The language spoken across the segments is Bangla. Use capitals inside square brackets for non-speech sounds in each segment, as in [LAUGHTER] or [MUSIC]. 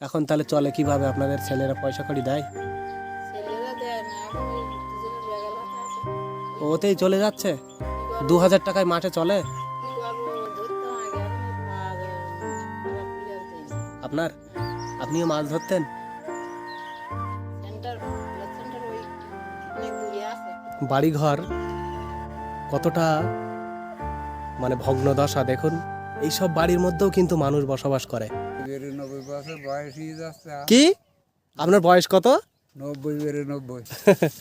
এখন তাহলে চলে কীভাবে? আপনাদের ছেলেরা পয়সা কড়ি দেয়? ওতেই চলে যাচ্ছে? দু হাজার টাকায় মাঠে চলে? আপনার? আপনিও মাছ ধরতেন? আছে। বাড়িঘর কতটা মানে ভগ্নদশা দেখুন। এইসব বাড়ির মধ্যেও কিন্তু মানুষ বসবাস করে। বিরানব্বই বছর বয়স হয়ে যাচ্ছে। কি? আপনার বয়স কত? নব্বই বিরানব্বই।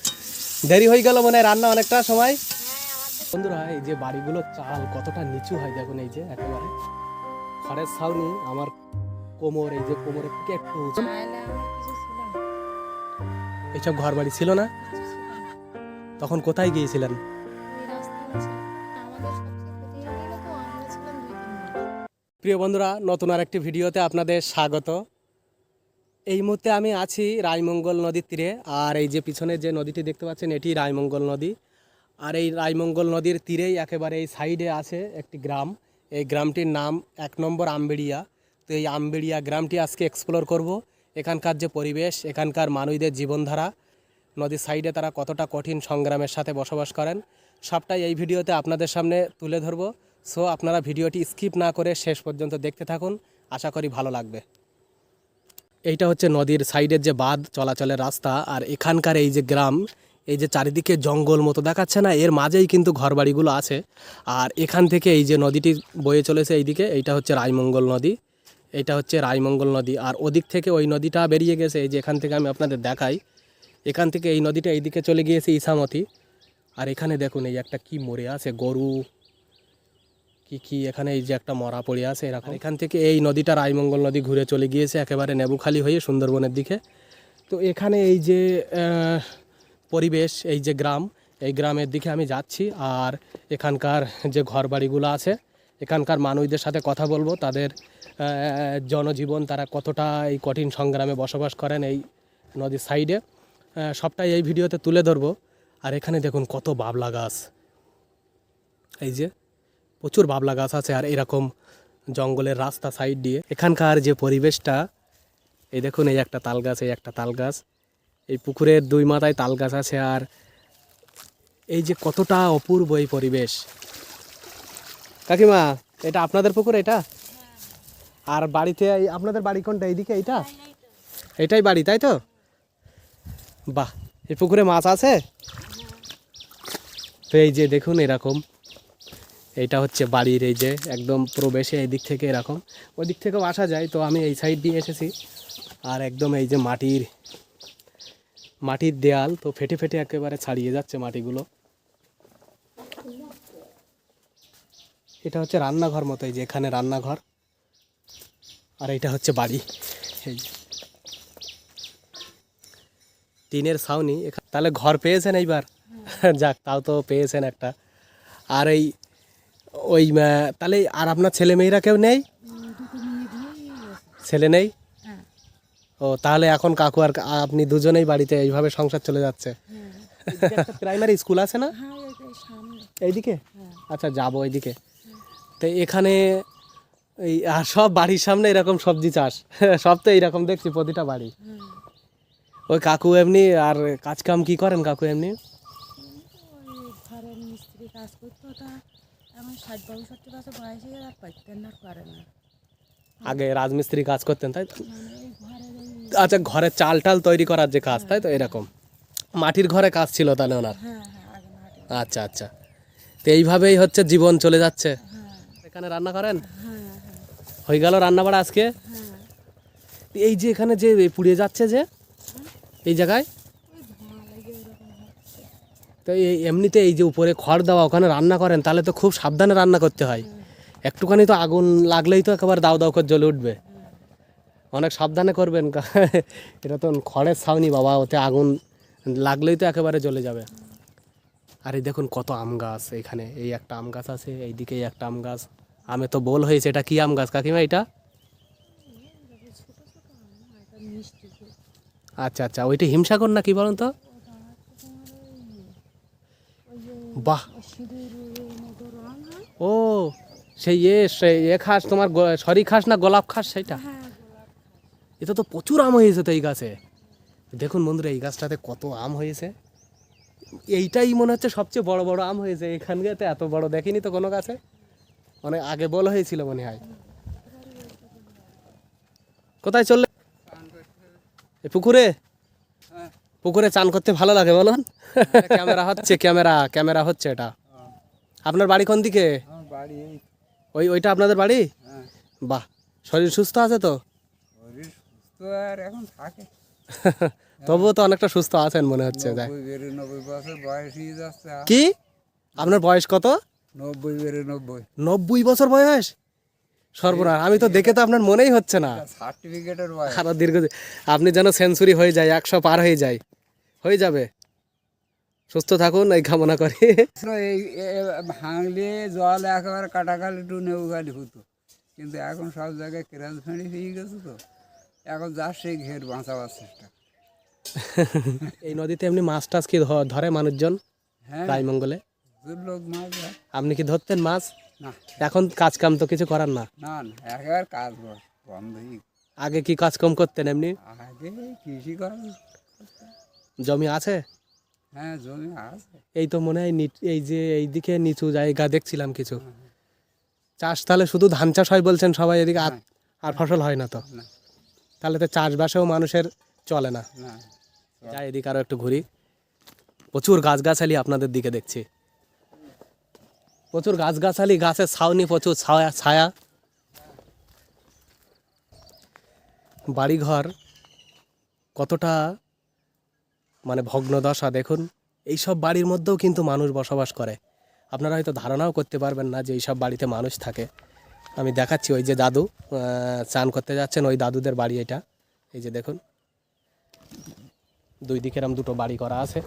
[LAUGHS] দেরি হয়ে গেল মনে রান্না অনেকটা সময়। বন্ধুরা এই যে বাড়িগুলো চাল কতটা নিচু হয় দেখুন এই যে একেবারে। খড়ের ছাউনি আমার কোমর এই যে কোমরের থেকে একটু এইসব ঘর বাড়ি ছিল না। তখন কোথায় গিয়েছিলেন? প্রিয় বন্ধুরা, নতুন আর একটি ভিডিওতে আপনাদের স্বাগত। এই মুহূর্তে আমি আছি রায়মঙ্গল নদীর তীরে, আর এই যে পিছনে যে নদীটি দেখতে পাচ্ছেন, এটি রায়মঙ্গল নদী। আর এই রায়মঙ্গল নদীর তীরেই একেবারে এই সাইডে আছে একটি গ্রাম। এই গ্রামটির নাম এক নম্বর আমবেড়িয়া। তো এই আমবেড়িয়া গ্রামটি আজকে এক্সপ্লোর করব। এখানকার যে পরিবেশ, এখানকার মানুষদের জীবনধারা, নদীর সাইডে তারা কতটা কঠিন সংগ্রামের সাথে বসবাস করেন, সবটাই এই ভিডিওতে আপনাদের সামনে তুলে ধরবো। সো আপনারা ভিডিওটি স্কিপ না করে শেষ পর্যন্ত দেখতে থাকুন। আশা করি ভালো লাগবে। এইটা হচ্ছে নদীর সাইডের যে বাঁধ, চলাচলের রাস্তা। আর এখানকার এই যে গ্রাম, এই যে চারিদিকে জঙ্গল মতো দেখাচ্ছে না, এর মাঝেই কিন্তু ঘরবাড়িগুলো আছে। আর এখান থেকে এই যে নদীটি বয়ে চলেছে এইদিকে, এইটা হচ্ছে রায়মঙ্গল নদী। এটা হচ্ছে রায়মঙ্গল নদী। আর ওদিক থেকে ওই নদীটা বেরিয়ে গেছে, এই যে এখান থেকে আমি আপনাদের দেখাই। এখান থেকে এই নদীটা এইদিকে চলে গিয়েছে ইসামতি আর এখানে দেখুন, এই একটা কি মরে আছে গরু। কি কি এখানে এই যে একটা মরা পড়ে আছে এরকম। এখান থেকে এই নদীটা রায়মঙ্গল নদী ঘুরে চলে গিয়েছে, একেবারে নেবুখালি হয়ে সুন্দরবনের দিকে। তো এখানে এই যে পরিবেশ, এই যে গ্রাম, এই গ্রামের দিকে আমি যাচ্ছি। আর এখানকার যে ঘরবাড়িগুলো আছে, এখানকার মানুষদের সাথে কথা বলব। তাদের জনজীবন তারা কতটা এই কঠিন সংগ্রামে বসবাস করেন এই নদীর সাইডে। সবটাই এই ভিডিওতে তুলে ধরবো। আর এখানে দেখুন কত বাবলা গাছ। এই যে প্রচুর বাবলা গাছ আছে আর এরকম জঙ্গলের রাস্তা সাইড দিয়ে। এখানকার যে পরিবেশটা এই দেখুন এই একটা তাল গাছ এই একটা তাল গাছ। এই পুকুরের দুই মাথায় তাল গাছ আছে আর এই যে কতটা অপূর্ব এই পরিবেশ। কাকিমা এটা আপনাদের পুকুর এটা? আর বাড়িতে এই- আপনাদের বাড়ি কোনটা এইদিকে এইটা? এটাই বাড়ি তাই তো? বাহ এই পুকুরে মাছ আছে? তো এই যে দেখুন এরকম এইটা হচ্ছে বাড়ির এই যে একদম প্রবেশে এই দিক থেকে এরকম। ওই দিক থেকেও আসা যায় তো আমি এই সাইড দিয়ে এসেছি। আর একদম এই যে মাটির মাটির দেয়াল তো ফেটে ফেটে একেবারে ছাড়িয়ে যাচ্ছে মাটিগুলো। এটা হচ্ছে রান্নাঘর মতো এই যে এখানে রান্নাঘর। আর এইটা হচ্ছে বাড়ি। এই টিনের ছাউনি তাহলে ঘর পেয়েছেন এইবার? যাক তাও তো পেয়েছেন একটা। আর এই ওই তাহলে আর আপনার ছেলে মেয়েরা কেউ নেই? ছেলে নেই? হ্যাঁ ও তাহলে এখন কাকু আর আপনি দুজনেই বাড়িতে এইভাবে সংসার চলে যাচ্ছে। প্রাইমারি স্কুল আছে না? হ্যাঁ এইদিকে? হ্যাঁ। আচ্ছা যাব ওইদিকে তো এখানে এই আর সব বাড়ির সামনে এরকম সবজি চাষ। [LAUGHS] সব তো এইরকম দেখছি প্রতিটা বাড়ি। হ্যাঁ ওই কাকু এমনি আর কাজ কাম কি করেন কাকু এমনি? কাজ করতো তা। ষাট পঁয়ষট্টি বছর বয়স আর পাইতেন না করে না। আগে রাজমিস্ত্রি কাজ করতেন তাই তো? মানে আচ্ছা ঘরে চাল টাল তৈরি করার যে কাজ তাই তো? এরকম। মাটির ঘরে কাজ ছিল তাহলে ওনার? হ্যাঁ হ্যাঁ আচ্ছা আচ্ছা। তো এইভাবেই হচ্ছে জীবন চলে যাচ্ছে। হ্যাঁ। এখানে রান্না করেন? হ্যাঁ হ্যাঁ। হয়ে গেল রান্না বাড়া আজকে? হ্যাঁ। এই যে এখানে যে পুড়িয়ে যাচ্ছে যে এই জায়গায় ওই ধোঁয়া লেগে ওরকম হচ্ছে তো এই এমনিতে এই যে উপরে খড় দেওয়া ওখানে রান্না করেন তাহলে তো খুব সাবধানে রান্না করতে হয়। একটুখানি তো আগুন লাগলেই তো একেবারে দাও দাও করে জ্বলে উঠবে। অনেক সাবধানে করবেন এটা তো খড়ের ছাউনি বাবা ওতে আগুন লাগলেই তো একেবারে জ্বলে যাবে। আর এই দেখুন কত আম গাছ এখানে এই একটা আম গাছ আছে এইদিকে এই একটা আম গাছ। আমে তো বল হয়েছে এটা কি আম গাছ কাকিমা এটা? আচ্ছা আচ্ছা ওইটা হিমসাগর না কি বলুন তো ওটা হচ্ছে তোমার ওই ওই যে বাহ। হয় ও সেই এ সেই এ খাস তোমার সরি খাস না গোলাপ খাস সেটা এটা তো প্রচুর আম হয়েছে তো এই গাছে। দেখুন বন্ধুরা এই গাছটাতে কত আম হয়েছে। এইটাই মনে হচ্ছে সবচেয়ে বড় বড় আম হয়েছে এখানকাতে এত বড় দেখিনি তো কোনো গাছে। মানে আগে বল হয়েছিল মনে হয়। কোথায় চললে? পুকুরে? হ্যাঁ। পুকুরে চান করতে ভালো লাগে বলুন? [LAUGHS] ক্যামেরা হচ্ছে ক্যামেরা ক্যামেরা হচ্ছে এটা। আপনার বাড়ি কোন দিকে? ওই ওইটা আপনাদের বাড়ি? হ্যাঁ। বাহ শরীর সুস্থ আছে তো? [LAUGHS] তবুও তো অনেকটা সুস্থ আছেন মনে হচ্ছে হয়ে। কি? আপনার বয়স কত? নব্বই। নব্বই বছর বয়স? সর্বনাশ। আমি তো দেখে তো আপনার মনেই হচ্ছে না। সার্টিফিকেটের আরও দীর্ঘ আপনি যেন সেঞ্চুরি হয়ে যায় একশো পার হয়ে যায় হয়ে যাবে। সুস্থ থাকুন এই কামনা করি। এই ভাঙলে জল একেবারে কাটাকালি টু নেউগালি হতো কিন্তু এখন সব জায়গায় কেরাল ফেঁড়ি হয়ে গেছে তো। এখন যা সেই ঘের বাঁচাবার চেষ্টা। এই নদীতে এমনি মাছ টাছ কি ধরে মানুষজন হ্যাঁ। রায়মঙ্গলে মাছ আপনি কি ধরতেন মাছ? এখন কাজ কাম তো কিছু করার না? না না একেবারে কাজ বন্ধই। আগে কি কাজ কম করতেন এমনি? আগে কৃষি করা জমি আছে? হ্যাঁ জমি আছে। এই তো মনে হয় এই যে এইদিকে নিচু জায়গা দেখছিলাম কিছু। চাষ তাহলে শুধু ধান চাষ হয় বলছেন সবাই এদিকে আর- ফসল হয় না তো? তাহলে তো চাষবাসেও মানুষের চলে না। যাই এদিকে আরও একটু ঘুরি। প্রচুর গাছগাছালি আপনাদের দিকে দেখছি। প্রচুর গাছগাছালি গাছের ছাউনি প্রচুর ছায়া ছায়া। বাড়িঘর কতটা মানে ভগ্নদশা দেখুন, এইসব বাড়ির মধ্যেও কিন্তু মানুষ বসবাস করে। আপনারা হয়তো ধারণাও করতে পারবেন না যে এইসব বাড়িতে মানুষ থাকে। আমি দেখাচ্ছি ওই যে দাদু চান করতে যাচ্ছেন, ওই দাদুদের বাড়ি এটা। এই যে দেখুন, দুই দিকে এরম দুটো বাড়ি করা আছে।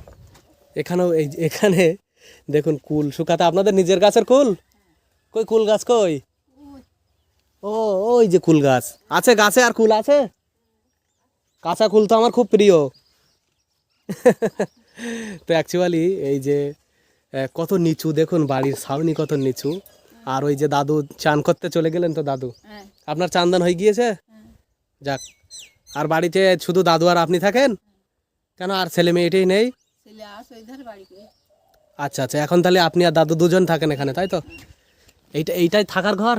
এখানেও এই এখানে দেখুন কুল। শুকাতে আপনাদের নিজের গাছের কুল? কই কুল গাছ কই? ও ওই যে কুল গাছ। আছে গাছে আর কুল আছে? কাঁচা কুল তো আমার খুব প্রিয়। তো অ্যাকচুয়ালি এই যে কত নিচু দেখুন বাড়ির ছাউনি কত নিচু। আর ওই যে দাদু চান করতে চলে গেলেন তো দাদু? হ্যাঁ। আপনার চান্দান হয়ে গিয়েছে? যাক আর বাড়িতে শুধু দাদু আর আপনি থাকেন? কেন আর ছেলে মেয়েটাই নেই? ছেলে আচ্ছা আচ্ছা এখন তাহলে আপনি আর দাদু দুজন থাকেন এখানে তাই তো? এইটা এইটাই থাকার ঘর?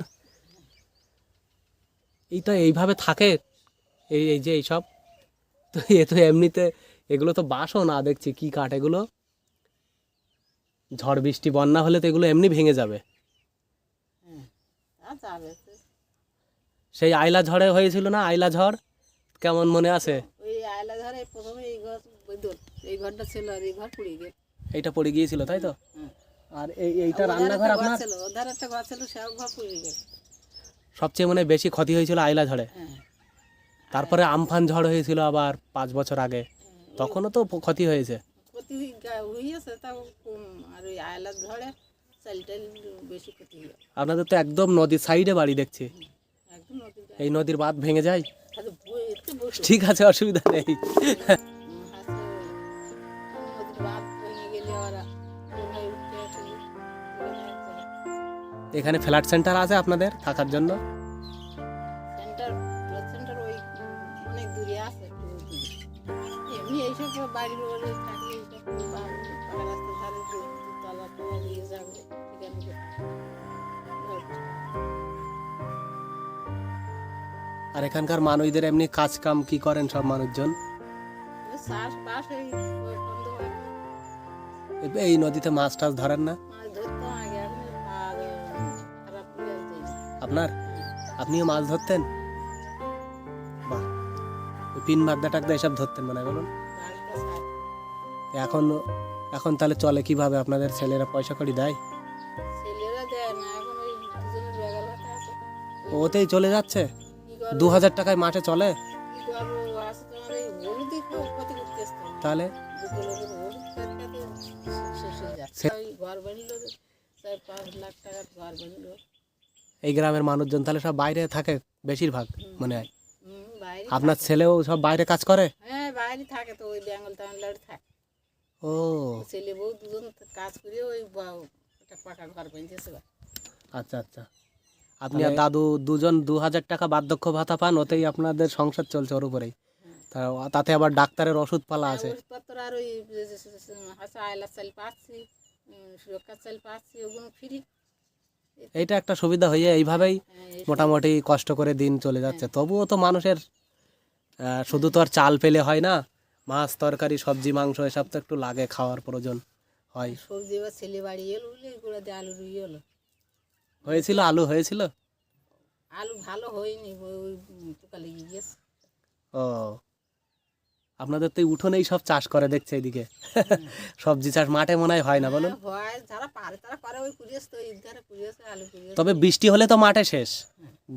এইটা এইভাবে থাকে? এই এই যে এইসব? তো এ তো এমনিতে এগুলো তো বাসও না দেখছি কি কাঠ এগুলো। ঝড় বৃষ্টি বন্যা হলে তো এগুলো এমনি ভেঙে যাবে। আর সেই আইলা ঝড়ে হয়েছিল না আইলা ঝড়? কেমন মনে আছে? ওই আয়লা ধারে প্রথমে এই ঘর এই ঘরটা ছিল আর এই ঘর পুড়ে গেল এইটা পড়ে গিয়েছিল তাই তো? আর এই এইটা রান্নাঘর আপনার? ছিল ওধারে একটা ঘর ছিল সেও ঘর পুড়ে গেল সবচেয়ে মানে বেশি ক্ষতি হয়েছিল আইলা ঝড়ে। হ্যাঁ। তারপরে আমফান ঝড় হয়েছিল আবার পাঁচ বছর আগে। তখনও তো ক্ষতি হয়েছে। হয়ে আপনাদের তো একদম নদীর সাইডে বাড়ি দেখছি। এই নদীর বাঁধ ভেঙে যায়? ঠিক আছে অসুবিধা নেই। এখানে ফ্ল্যাট সেন্টার আছে আপনাদের থাকার জন্য? সেন্টার ব্লাড সেন্টার ওই অনেক দূরে আছে এমনি এইসব বাড়ির ওপরে থাকলে পাকা রাস্তার ধারে দুতলা তো যাবে সেখানে যে ঘর। আর এখানকার মানুষদের এমনি কাজ কাম কি করেন সব মানুষজন? এই নদীতে মাছ টাছ ধরেন না? আপনার? আপনিও মাছ ধরতেন? বাহ পিন বাগদা টাগদা এসব ধরতেন মানে বলুন। এখন এখন তাহলে চলে কীভাবে? আপনাদের ছেলেরা পয়সা করি দেয়? ওতেই চলে যাচ্ছে? দু হাজার টাকায় মাঠে চলে। তাহলে? ঘর বানিলো চার পাঁচ লাখ টাকার ঘর বানিলো এই গ্রামের মানুষজন তাহলে সব বাইরে থাকে বেশিরভাগ মনে হয়। আপনার ছেলেও সব বাইরে কাজ করে? হ্যাঁ বাইরে থাকে তো ওই বেঙ্গল তামিলনাড়ু থাকে। ও। ছেলে বউ দুজন কাজ করে ওই একটা পাকা ঘর বানিয়েছে আচ্ছা আচ্ছা। আপনি আর দাদু দুজন দু হাজার টাকা বার্ধক্য ভাতা পান ওতেই আপনাদের সংসার চলছে ওর উপরেই। তা তাতে আবার ডাক্তারের ওষুধ পালা আছে। ওষুধপত্র আর ওই চাল পাচ্ছি চাল পাচ্ছি ওগুলো ফ্রি। এইটা একটা সুবিধা হয়ে এইভাবেই মোটামুটি কষ্ট করে দিন চলে যাচ্ছে। তবুও তো মানুষের শুধু তো আর চাল পেলে হয় না মাছ তরকারি সবজি মাংস এসব তো একটু লাগে খাওয়ার প্রয়োজন হয়। সবজি বা ছেলে বাড়ি এলো আলু রুই এলো হয়েছিল আলু হয়েছিল? আলু ভালো হয়নি ওই পোকা লেগে গিয়েছে। ও আপনাদের তো উঠোনেই সব চাষ করে দেখছে এদিকে। [LAUGHS] সবজি চাষ মাঠে মনে হয় হয় না বলুন? হ্যাঁ, হয় যারা তবে বৃষ্টি হলে তো মাঠে শেষ।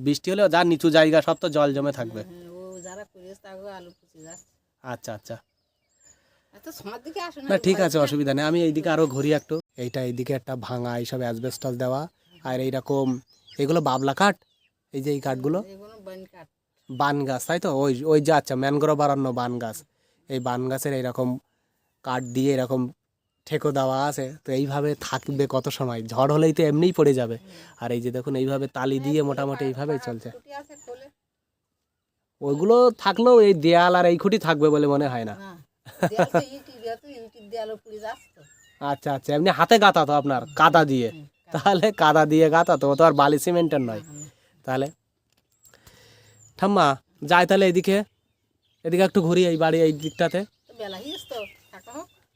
বৃষ্টি হলে যা নিচু জায়গা সব তো জল জমে থাকবে। হ্যাঁ, যারা যাচ্ছে আচ্ছা আচ্ছা। না ঠিক আছে অসুবিধা নেই। আমি এইদিকে আরও ঘুরি একটু। এইটা এইদিকে একটা ভাঙা এইসব অ্যাসবেস্টস দেওয়া। আর এইরকম এগুলো বাবলা কাঠ? এই যে এই কাঠগুলো? বান গাছ তাই তো? ওই ওই যে আচ্ছা ম্যানগ্রোভ বারান্ন বান গাছ। এই বান গাছের এইরকম কাঠ দিয়ে এরকম ঠেকো দেওয়া আছে তো এইভাবে থাকবে কত সময়? ঝড় হলেই তো এমনিই পড়ে যাবে। আর এই যে দেখুন এইভাবে তালি দিয়ে মোটামুটি এইভাবেই চলছে। ওইগুলো থাকলেও এই দেয়াল আর এই খুঁটি থাকবে বলে মনে হয় না। আচ্ছা আচ্ছা এমনি হাতে গাঁথা তো আপনার কাদা দিয়ে। তাহলে কাদা দিয়ে গাঁথা তো ও তো আর বালি সিমেন্টের নয়। তাহলে ঠাম্মা যাই তাহলে এদিকে। এদিকে একটু ঘুরি এই বাড়ি এই দিকটাতে।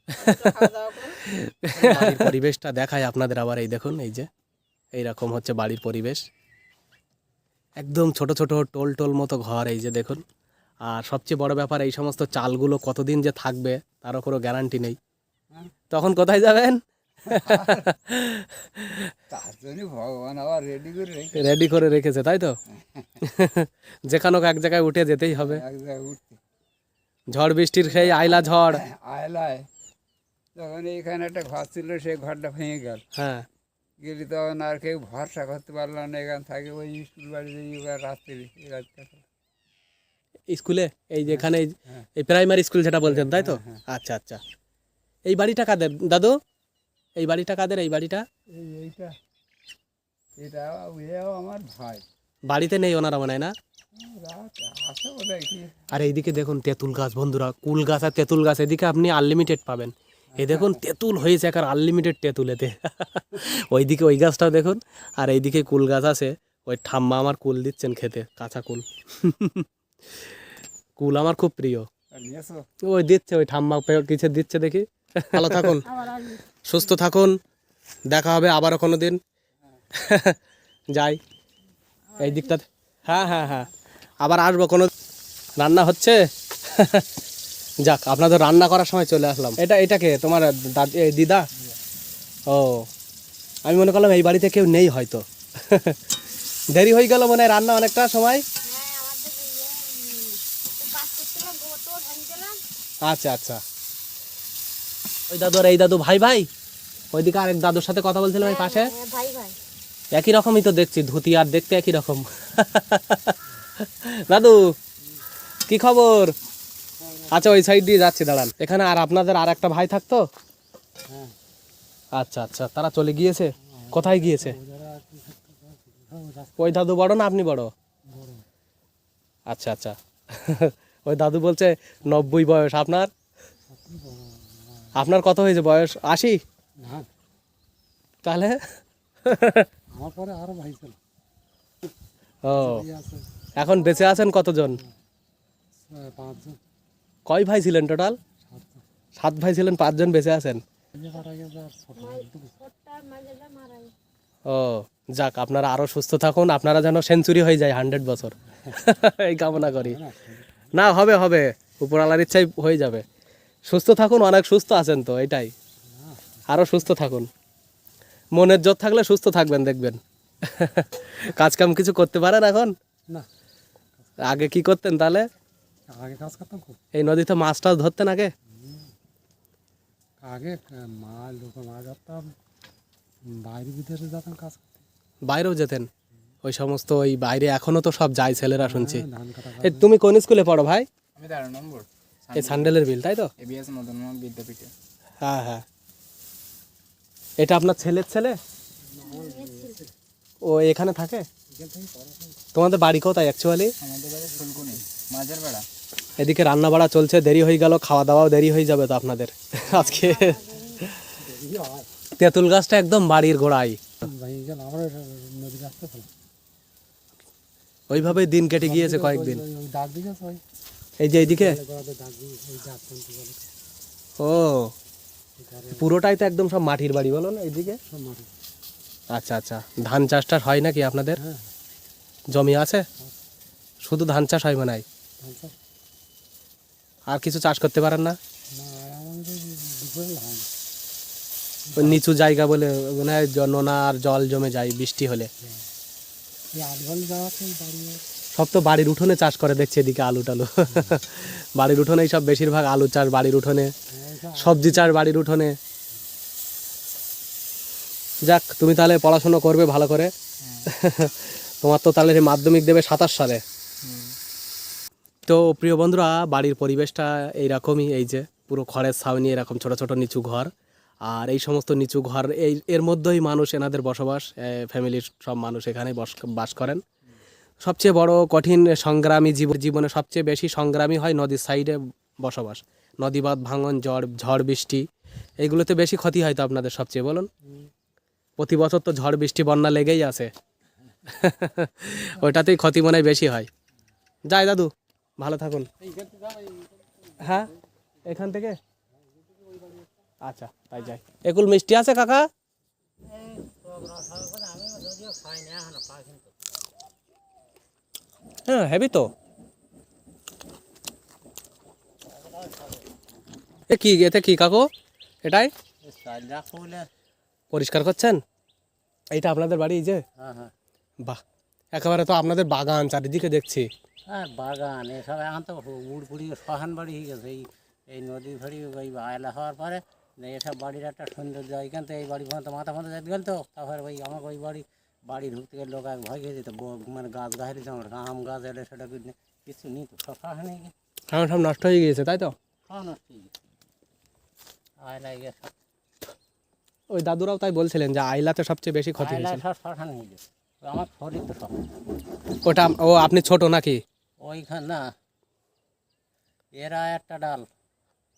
[LAUGHS] পরিবেশটা দেখায় আপনাদের আবার এই দেখুন এই যে। এইরকম হচ্ছে বাড়ির পরিবেশ। একদম ছোট ছোট টোল টোল মতো ঘর এই যে দেখুন। আর সবচেয়ে বড় ব্যাপার এই সমস্ত চালগুলো কতদিন যে থাকবে তারও কোনো গ্যারান্টি নেই। তখন কোথায় যাবেন? তার জন্য ভগবান আবার রেডি করে রেডি করে রেখেছে তাই তো? যেখানে এক জায়গায় উঠে যেতেই হবে। এক জায়গায় উঠতে। ঝড় বৃষ্টির সেই আইলা ঝড়। আয়লায় তখন এইখানে একটা ঘর ছিল সেই ঘরটা ভেঙে গেল। হ্যাঁ। গেলি তখন আর কেউ ভরসা করতে পারল না এখান থাকে ওই স্কুল বাড়িতে রাত্রে স্কুলে? এই যে এখানে এই- হ্যাঁ। প্রাইমারি স্কুল যেটা বলছেন তাই তো? হ্যাঁ, আচ্ছা আচ্ছা। এই বাড়িটা কাদের? দাদু? এই বাড়িটা কাদের? এই বাড়িটা? এই এইটা। এটা আমার ভাই। বাড়িতে নেই ওনারা মনে হয় না? আর এইদিকে দেখুন তেঁতুল গাছ বন্ধুরা। কুল গাছ আর তেঁতুল গাছ এদিকে আপনি আনলিমিটেড পাবেন। এই দেখুন তেঁতুল হয়েছে একার আনলিমিটেড তেঁতুল এতে ওইদিকে ওই গাছটাও দেখুন আর এইদিকে কুল গাছ আছে। ওই ঠাম্মা আমার কুল দিচ্ছেন খেতে কাঁচা কুল। [LAUGHS] কুল আমার খুব প্রিয়। ওই দিচ্ছে ওই ঠাম্মা কিছু দিচ্ছে দেখি। ভালো থাকুন। সুস্থ থাকুন। দেখা হবে আবারও কোনো দিন যাই। এই দিকটাতে হ্যাঁ হ্যাঁ হ্যাঁ। আবার আসব কোনো রান্না হচ্ছে? যাক আপনাদের রান্না করার সময় চলে আসলাম। এটা এটাকে তোমার দাদি ও। আমি মনে করলাম এই বাড়িতে কেউ নেই হয়তো। দেরি হয়ে গেল মনে হয় রান্না অনেকটা সময়? আচ্ছা আচ্ছা। ওই দাদু আর এই দাদু ভাই ভাই? ওইদিকে আরেক দাদুর সাথে কথা বলছিলাম ওই পাশে। ভাই ভাই। একই রকমই তো দেখছি ধুতি আর দেখতে একই রকম। [LAUGHS] দাদু কি খবর? আচ্ছা ওই সাইড দিয়ে যাচ্ছি দাঁড়ান। এখানে আর আপনাদের আর একটা ভাই থাকতো? আচ্ছা আচ্ছা তারা চলে গিয়েছে? কোথায় গিয়েছে? ওই দাদু বড় না আপনি বড়? আচ্ছা আচ্ছা। [LAUGHS] ওই দাদু বলছে নব্বই বয়স আপনার? আপনার কত হয়েছে বয়স? আশি? তাহলে? আমার পরে আরও ভাই ছিল ও। এখন বেঁচে আছেন কতজন? পাঁচজন। কয় ভাই ছিলেন টোটাল? সাত ভাই ছিলেন পাঁচজন বেঁচে আছেন? ও যাক আপনারা আরও সুস্থ থাকুন আপনারা যেন সেঞ্চুরি হয়ে যায় হান্ড্রেড বছর। এই কামনা করি। না হবে হবে। উপরওয়ালার ইচ্ছাই হয়ে যাবে। সুস্থ থাকুন অনেক সুস্থ আছেন তো এটাই। আরও সুস্থ থাকুন। মনের জোর থাকলে সুস্থ থাকবেন দেখবেন। [LAUGHS] কাজ কাম কিছু করতে পারেন এখন? না। আগে কি করতেন তাহলে? আগে কাজ করতাম খুব। এই নদীতে মাছ টাছ ধরতেন আগে? আগে মাছ লোক মাছ ধরতাম। বাইরে বিদেশে যেতাম কাজ বাইরেও যেতেন? ওই সমস্ত ওই বাইরে এখনও তো সব যায় ছেলেরা শুনছি। এই তুমি কোন স্কুলে পড়ো ভাই? আমি তেরো নম্বর। এই সান্ডেলের বিল তাই তো? এবিএস মদন বিদ্যাপীঠে হ্যাঁ হ্যাঁ। এটা আপনার ছেলের ছেলে? ও এখানে থাকে? তোমাদের বাড়ি কোথায় অ্যাকচুয়ালি আমাদের বাড়ি ফুলকুনি মাঝের বেড়া এদিকে রান্না বাড়া চলছে দেরি হয়ে গেল খাওয়া দাওয়াও দেরি হয়ে যাবে তো আপনাদের। আজকে তেঁতুল গাছটা একদম বাড়ির গোড়ায়। ওইভাবেই দিন কেটে গিয়েছে কয়েকদিন। এই যে এইদিকে? ও পুরোটাই তো একদম সব মাটির বাড়ি বলো না এইদিকে? আচ্ছা আচ্ছা ধান চাষটা হয় নাকি আপনাদের? জমি আছে? শুধু ধান চাষ হয় মানে আর কিছু চাষ করতে পারেন না? নিচু জায়গা বলে মনে হয় নোনা আর জল জমে যায় বৃষ্টি হলে। সব তো বাড়ির উঠোনে চাষ করে, দেখছি এদিকে আলু টালু। বাড়ির উঠোনেই সব বেশিরভাগ আলু চাষ বাড়ির উঠোনে, সবজি চাষ বাড়ির উঠোনে। যাক, তুমি তাহলে পড়াশোনা করবে ভালো করে। তোমার তো তাহলে মাধ্যমিক দেবে সাতাশ সালে। তো প্রিয় বন্ধুরা, বাড়ির পরিবেশটা এইরকমই, এই যে পুরো খড়ের ছাউনি এরকম ছোট ছোট নিচু ঘর। আর এই সমস্ত নিচু ঘর, এই, এর মধ্যেই মানুষ এনাদের বসবাস ফ্যামিলির সব মানুষ এখানে বাস করেন। সবচেয়ে বড় কঠিন সংগ্রামী জীব জীবনে সবচেয়ে বেশি সংগ্রামী হয় নদীর সাইডে বসবাস। নদীবাদ ভাঙন, ঝড় ঝড় বৃষ্টি, এইগুলোতে বেশি ক্ষতি হয় তো আপনাদের সবচেয়ে, বলুন। প্রতি বছর তো ঝড়, বৃষ্টি, বন্যা লেগেই আছে। ওইটাতেই ক্ষতি মনে বেশি হয়। যাই দাদু, ভালো থাকুন। হ্যাঁ? এখান থেকে? আচ্ছা তাই যাই। একুল মিষ্টি আছে কাকা? হ্যাঁ হেবি তো। এ কি এতে কি কাকু? এটাই? পরিষ্কার করছেন? এইটা আপনাদের বাড়ি যে? হ্যাঁ হ্যাঁ। বাহ একেবারে তো আপনাদের বাগান চারিদিকে দেখছি। হ্যাঁ বাগান এসব এখন তো শহান বাড়ি হয়ে গেছে। এই এই নদী ফড়ি ওই আয়লা হওয়ার পরে এসব বাড়ির একটা সৌন্দর্য এখান থেকে এই বাড়ি পর্যন্ত মাথা মতো যেতে গেল তো তারপরে ওই আমার ওই বাড়ি বাড়ি ঢুকতে গেলে লোক এক ভয় খেয়ে যেত মানে গাছ গাছের আমার আম গাছ এলে সেটা কিছু নেই তো সব হয়ে গেছে এখন সব নষ্ট হয়ে গিয়েছে তাই তো? সব নষ্ট হয়ে গেছে আয়লা গেছে ওই দাদুরাও তাই বলছিলেন যে আইলাতে সবচেয়ে বেশি ক্ষতি হয়েছে। সব শহান হয়ে গেছে আমার শরীর তো সব ওটা ও আপনি ছোট নাকি? ওইখান না এরা একটা ডাল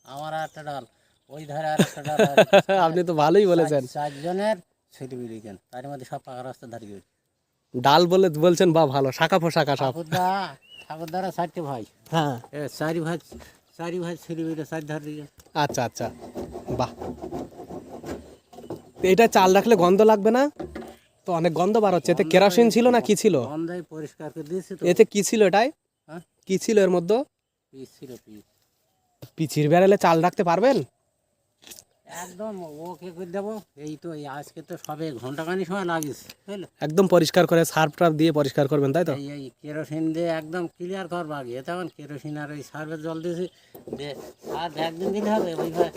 আমার একটা ডাল ওই ধারে আর একটা ডাল [LAUGHS] আপনি তো ভালোই বলেছেন। চার- চারজনের তার মধ্যে সব পাকা রাস্তা দাঁড়িয়ে গেছে ডাল বলে বলছেন বা ভালো শাখা সব। ঠাকুরদা ঠাকুরদারা চারটে ভাই। হ্যাঁ। এ চারি ভাই চারি ভাই ছেলে চার ধার আচ্ছা আচ্ছা। বাহ। এটা চাল রাখলে গন্ধ লাগবে না? তো অনেক গন্ধ বার হচ্ছে। এতে কেরাসিন ছিল না কি ছিল? পরিষ্কার করে দিয়েছি তো। এতে কি ছিল এটাই? হ্যাঁ? কি ছিল এর মধ্যে? পিস ছিল পিস। পিচির বেড়ালে চাল রাখতে পারবেন? একদম ওকে করে দেবো। এই তো আজকে তো সবে ঘন্টাখানি সময় লাগিয়েছে বুঝলে? একদম পরিষ্কার করে সার্ফ টার্ফ দিয়ে পরিষ্কার করবেন তাই তো? এই কেরোসিন দিয়ে একদম ক্লিয়ার করব আগে। তখন কেরোসিন? আর ওই সার্ভের জল দিয়েছি। দিয়ে আর একদিন দিলে হবে ওইভাবে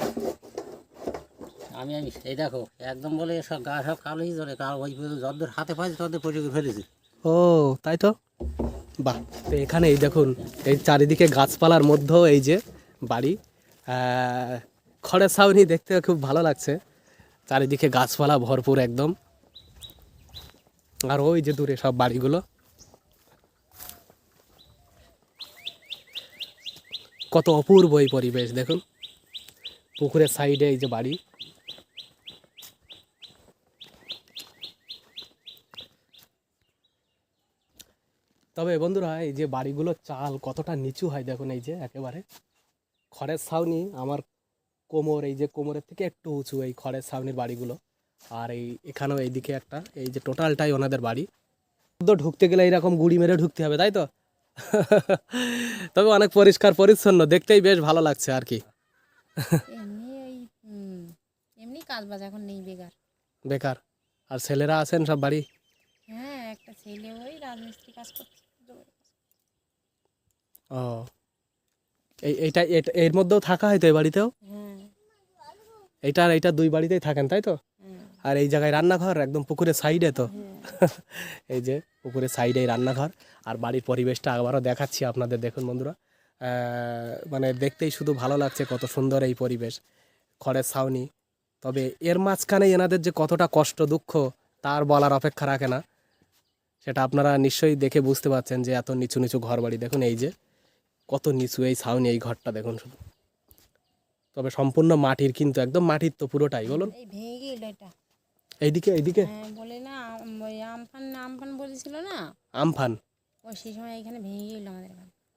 আমি আমি এই দেখো একদম বলে সব গা সব কালো হয়ে যাবে কাল ওই যদ্দূর হাতে পাইছে তদ্দূর পরিষ্কার ফেলেছি। ও তাই তো? বাহ তো এখানে এই দেখুন এই চারিদিকে গাছপালার মধ্যেও এই যে বাড়ি খড়ের ছাউনি দেখতে খুব ভালো লাগছে। চারিদিকে গাছপালা ভরপুর একদম। আর ওই যে দূরে সব বাড়িগুলো। কত অপূর্ব এই পরিবেশ, দেখুন। পুকুরের সাইডে এই যে বাড়ি। তবে বন্ধুরা, এই যে বাড়িগুলোর চাল কতটা নিচু হয়, দেখুন এই যে একেবারে। খড়ের ছাউনি আমার কোমর এই যে কোমরের থেকে একটু উঁচু এই খড়ের ছাউনির বাড়িগুলো। আর এই এখানেও এইদিকে একটা এই যে টোটালটাই ওনাদের বাড়ি। তো ঢুকতে গেলে এরকম গুড়ি মেরে ঢুকতে হবে তাই তো? তবে অনেক পরিষ্কার পরিচ্ছন্ন দেখতেই বেশ ভালো লাগছে আর কি। এমনি ওই হুম, এমনি কাজ বাজ এখন নেই বেকার। বেকার। আর ছেলেরা আছেন সব বাড়ি? হ্যাঁ একটা ছেলে ওই রাজমিস্ত্রি কাজ করছে ও। এই এটা- এর মধ্যেও থাকা হয় তো এই বাড়িতেও? হ্যাঁ এইটা আর এইটা দুই বাড়িতেই থাকেন তাই তো? আর এই জায়গায় রান্নাঘর একদম পুকুরের সাইডে তো। [LAUGHS] এই যে পুকুরের সাইডে রান্নাঘর। আর বাড়ির পরিবেশটা আবারও দেখাচ্ছি আপনাদের দেখুন বন্ধুরা। মানে দেখতেই শুধু ভালো লাগছে কত সুন্দর এই পরিবেশ খড়ের ছাউনি। তবে এর মাঝখানে এনাদের যে কতটা কষ্ট দুঃখ তার বলার অপেক্ষা রাখে না। সেটা আপনারা নিশ্চয়ই দেখে বুঝতে পারছেন যে এত নিচু নিচু ঘর বাড়ি দেখুন এই যে কত নিচু এই ছাউনি এই ঘরটা দেখুন শুধু। তবে সম্পূর্ণ মাটির কিন্তু একদম মাটির তো পুরোটাই বলুন। এইদিকে এইদিকে। হ্যাঁ বলে না আমফান আমফান বলেছিল না? আমফান ওই সেই সময় এখানে ভেঙে গেল আমাদের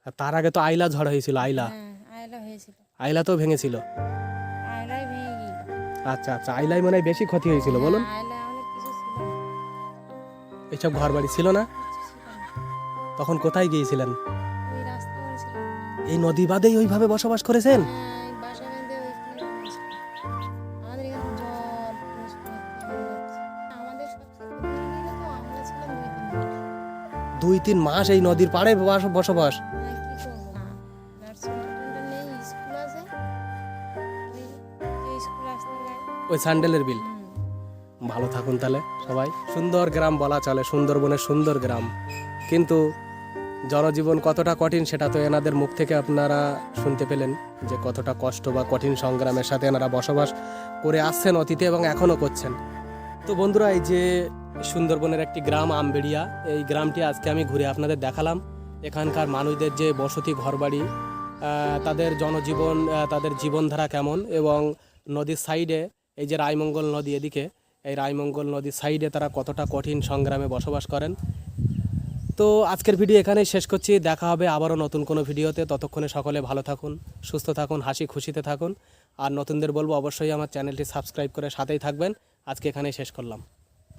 আর তার আগে তো আইলা ঝড় হয়েছিল আইলা হ্যাঁ আয়লা হয়েছিল। আইলা তো ভেঙেছিল। আয়লাই ভেঙে গেল। আচ্ছা আচ্ছা আইলাই মনে হয় বেশি ক্ষতি হয়েছিল বলুন। আয়লা আমাদের কিছু ছিল। না এইসব ঘর বাড়ি ছিল না। তখন কোথায় গিয়েছিলেন? এই নদী বাদেই ওইভাবে বসবাস করেছেন? তিন মাস। এই নদীর পাড়ে বাস- বসবাস। ওই স্যান্ডেলের বিল। ভালো থাকুন তাহলে সবাই। সুন্দর গ্রাম বলা চলে, সুন্দরবনের সুন্দর গ্রাম। কিন্তু জনজীবন কতটা কঠিন সেটা তো এনাদের মুখ থেকে আপনারা শুনতে পেলেন, যে কতটা কষ্ট বা কঠিন সংগ্রামের সাথে এনারা বসবাস করে আসছেন অতীতে এবং এখনও করছেন। তো বন্ধুরা, এই যে সুন্দরবনের একটি গ্রাম, আমবেড়িয়া। এই গ্রামটি আজকে আমি ঘুরে আপনাদের দেখালাম। এখানকার মানুষদের যে বসতি ঘরবাড়ি তাদের জনজীবন তাদের জীবনধারা কেমন এবং নদীর সাইডে, এই যে রায়মঙ্গল নদী এদিকে, এই রায়মঙ্গল নদীর সাইডে তারা কতটা কঠিন সংগ্রামে বসবাস করেন। তো আজকের ভিডিও এখানেই শেষ করছি। দেখা হবে আবারও নতুন কোনো ভিডিওতে। ততক্ষণে সকলে ভালো থাকুন, সুস্থ থাকুন, হাসি খুশিতে থাকুন। আর নতুনদের বলব অবশ্যই আমার চ্যানেলটি সাবস্ক্রাইব করে সাথেই থাকবেন। আজকে এখানেই শেষ করলাম।